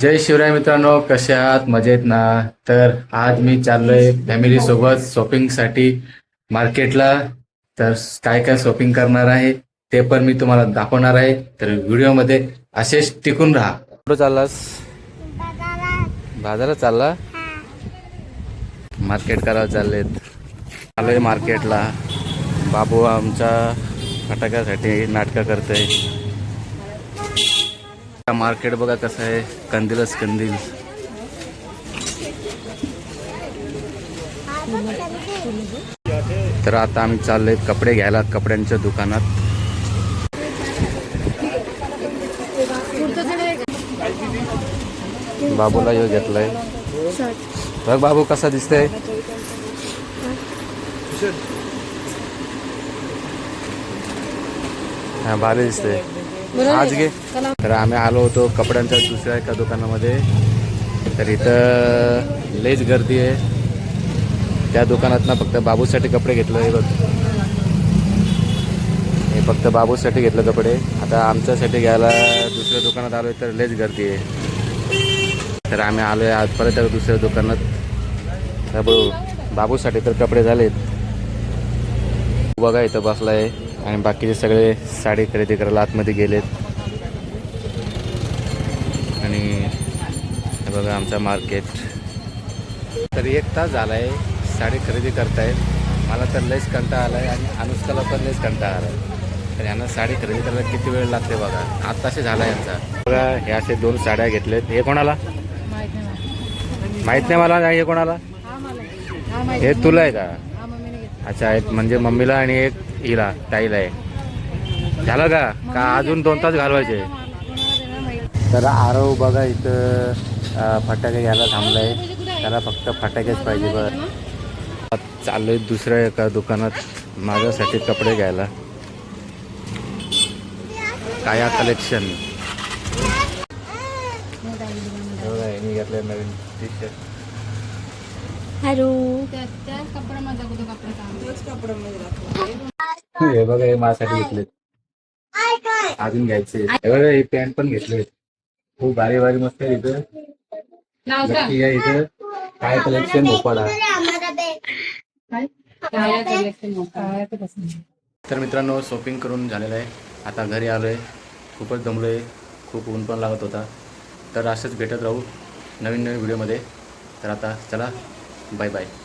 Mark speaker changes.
Speaker 1: जय शिवराय मित्रांनो कसे आहात? मजेत ना? तर आज मी चाललोय फॅमिली सोबत शॉपिंगसाठी मार्केटला तर काय काय शॉपिंग करणार आहे ते पण मी तुम्हाला दाखवणार आहे. तर व्हिडिओमध्ये असेच टिकून राहा. कुठं चाललास? बाजारात. चालला? मार्केट करायला चाललेत. आलोय मार्केटला बाबू आमच्या फटाक्यासाठी नाटकं करतोय. मार्केट बघा कसं आहे. कंदीलच कंदील. तर आता आम्ही चाललोय कपडे घ्यायला कपड्यांच्या दुकानात. बाबूला यो घेतलाय. बघ बाबू कसा दिसतंय. हा भारी दिसतंय. आज घे. तर आम्ही आलो होतो कपड्यांच्या दुसऱ्या एका दुकानामध्ये. तर इथं लईच गर्दी आहे. त्या दुकानात ना फक्त बाबूसाठी कपडे घेतलं हे बघ. हे फक्त बाबूसाठी घेतलं कपडे. आता आमच्यासाठी घ्यायला दुसऱ्या दुकानात आलोय तर लईच गर्दी आहे. तर आम्ही आलोय आज परत दुसऱ्या दुकानात. बाबूसाठी तर कपडे झालेत. बघा इथं बसलाय. आणि बाकीचे सगळे साडी खरेदी करायला आतमध्ये गेलेत. आणि हे बघा आमचा मार्केट. तर एक तास झाला आहे साडी खरेदी करतायत. मला तर लयच कंटाळा आला आहे आणि अनुष्काला पण लयच कंटाळा आला आहे तर यांना साडी खरेदी करायला किती वेळ लागते बघा. आत्ताशी झाला यांचा. बघा हे असे दोन साड्या घेतलेत. हे कोणाला? माहीत नाही मला. हे कोणाला? हे तुला आहे का? अच्छा एक म्हणजे मम्मीला आणि एक हिला ताईला आहे झालं का? का अजून दोन तास घालवायचे? तर आरव बघा इथं फटाके घ्यायला थांबलाय. त्याला फक्त फटाकेच पाहिजे बरं. चाललोय दुसऱ्या एका दुकानात माझ्यासाठी कपडे घ्यायला. काया कलेक्शन. मी घेतलंय नवीन टी शर्ट
Speaker 2: हॅलो.
Speaker 1: हे बघा हे माझ्यासाठी घेतले. अजून घ्यायचे. हे बघा हे पॅन्ट पण घेतले. खूप भारी भारी मस्त आहे इथं. नक्की या इथं. काय कलेक्शन भोपाळा? तर मित्रांनो शॉपिंग करून झालेलं आहे. आता घरी आलो आहे खूपच दमलो आहे खूप ऊन पण लागत होता. तर असंच भेटत राहू नवीन नवीन व्हिडिओमध्ये तर आता चला bye bye